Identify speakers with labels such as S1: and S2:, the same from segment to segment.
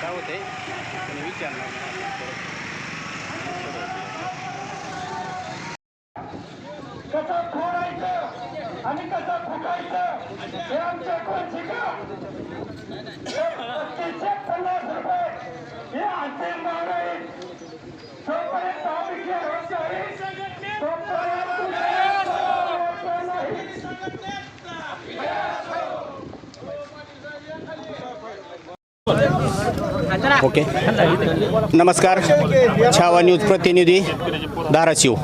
S1: काय होतंय त्याने विचारणार
S2: कसं फोडायचं आणि कसं फुकायचं हे आमच्या कोण शिका पस्तीसशे पन्नास रुपये हे भाव नाही जोपर्यंत आम्ही होत नाही तोपर्यंत तुमच्या नाही
S1: ओके. नमस्कार. छावा न्यूज प्रतिनिधी धाराशिव.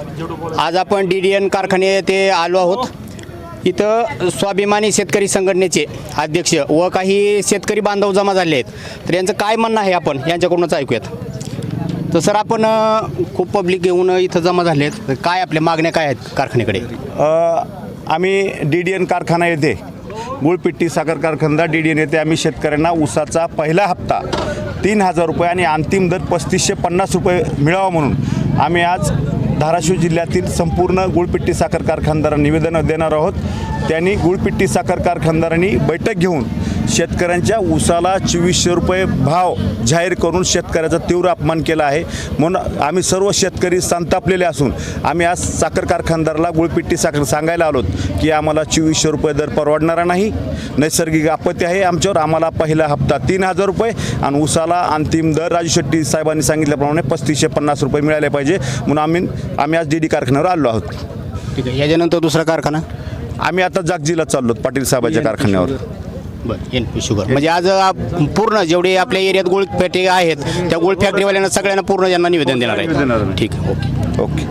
S1: आज आपण डी डी एन कारखाने येथे आलो आहोत. इथं स्वाभिमानी शेतकरी संघटनेचे अध्यक्ष व काही शेतकरी बांधव जमा झाले आहेत. तर यांचं काय म्हणणं आहे आपण? यांच्याकडूनच ऐकूयात. तर सर आपण खूप पब्लिक येऊन इथं जमा झाले आहेत काय आपल्या मागण्या काय आहेत कारखान्याकडे?
S3: आम्ही डी डी एन कारखाना येथे गुळपिट्टी साखर कारखानदार डी डी एन आम्ही शेतकऱ्यांना ऊसाचा पहिला हप्ता. तीन हजार रुपये आणि अंतिम दर पस्तीसशे पन्नास रुपये मिळावा म्हणून आम्ही आज धाराशिव जिल्ह्यातील संपूर्ण गुळपिट्टी साखर कारखानदारांना निवेदन देणार आहोत. त्यांनी गुळपिट्टी साखर कारखानदारांनी बैठक घेऊन शेतकऱ्यांच्या ऊसाला चोवीसशे रुपये भाव जाहीर करून शेतकऱ्याचा तीव्र अपमान केला आहे. म्हणून आम्ही सर्व शेतकरी संतापलेले असून आम्ही आज साखर कारखानदाराला गुळपिट्टी साखर सांगायला आलोत की आम्हाला चोवीसशे रुपये दर परवडणारा नाही. नैसर्गिक आपत्ती आहे आमच्यावर. आम्हाला पहिला हप्ता तीन हजार रुपये आणि ऊसाला अंतिम दर. राजू शेट्टी साहेबांनी सांगितल्याप्रमाणे पस्तीसशे पन्नास रुपये मिळाले पाहिजे. म्हणून आम्ही आम्ही आज डी डी कारखान्यावर आलो आहोत.
S1: ठीक आहे. याच्यानंतर दुसरा कारखाना?
S3: आम्ही आता जागजीला चाललो पाटील साहेबांच्या कारखान्यावर.
S1: बरं एन पी शुगर म्हणजे आज अ, पूर्ण जेवढे आपल्या एरियात गुळ पेटे आहेत त्या गुळ फॅक्टरीवाल्यांना सगळ्यांना पूर्ण यांना निवेदन देणार
S3: आहे.
S1: ठीक आहे ओके.
S3: ओके.